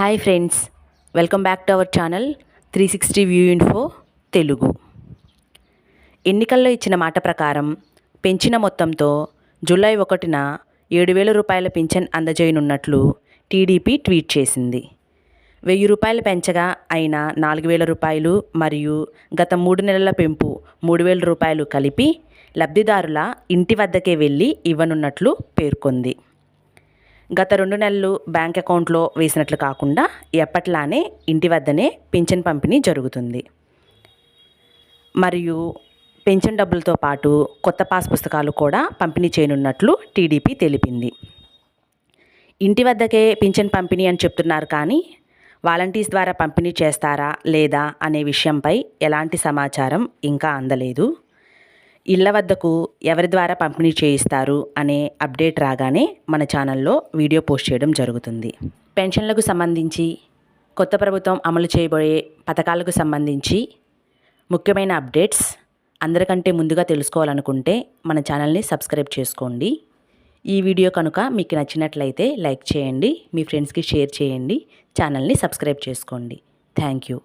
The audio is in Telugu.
Hi friends welcome back to our channel three sixty view info Telugu. ఎన్నికల్లో ఇచ్చిన మాట ప్రకారం పెంచిన మొత్తంతో జూలై ఒకటిన ఏడు వేల రూపాయల పింఛన్ అందజేయనున్నట్లు టీడీపీ ట్వీట్ చేసింది. వెయ్యి రూపాయలు పెంచగా అయిన నాలుగు వేల రూపాయలు మరియు గత మూడు నెలల పెంపు మూడు వేల రూపాయలు కలిపి లబ్ధిదారుల ఇంటి వద్దకే వెళ్ళి ఇవ్వనున్నట్లు పేర్కొంది. గత రెండు నెలలు బ్యాంక్ అకౌంట్లో వేసినట్లు కాకుండా ఎప్పట్లానే ఇంటి వద్దనే పింఛన్ పంపిణీ జరుగుతుంది. మరియు పెన్షన్ డబ్బులతో పాటు కొత్త పాస్ పుస్తకాలు కూడా పంపిణీ చేయనున్నట్లు టీడీపీ తెలిపింది. ఇంటి వద్దకే పింఛన్ పంపిణీ అని చెప్తున్నారు కానీ వాలంటీర్స్ ద్వారా పంపిణీ చేస్తారా లేదా అనే విషయంపై ఎలాంటి సమాచారం ఇంకా అందలేదు. ఇళ్ళ వద్దకు ఎవరి ద్వారా పంపిణీ చేయిస్తారు అనే అప్డేట్ రాగానే మన ఛానల్లో వీడియో పోస్ట్ చేయడం జరుగుతుంది. పెన్షన్లకు సంబంధించి కొత్త ప్రభుత్వం అమలు చేయబోయే పథకాలకు సంబంధించి ముఖ్యమైన అప్డేట్స్ అందరికంటే ముందుగా తెలుసుకోవాలనుకుంటే మన ఛానల్ని సబ్స్క్రైబ్ చేసుకోండి. ఈ వీడియో కనుక మీకు నచ్చినట్లయితే లైక్ చేయండి మీ ఫ్రెండ్స్కి షేర్ చేయండి ఛానల్ని సబ్స్క్రైబ్ చేసుకోండి. Thank you.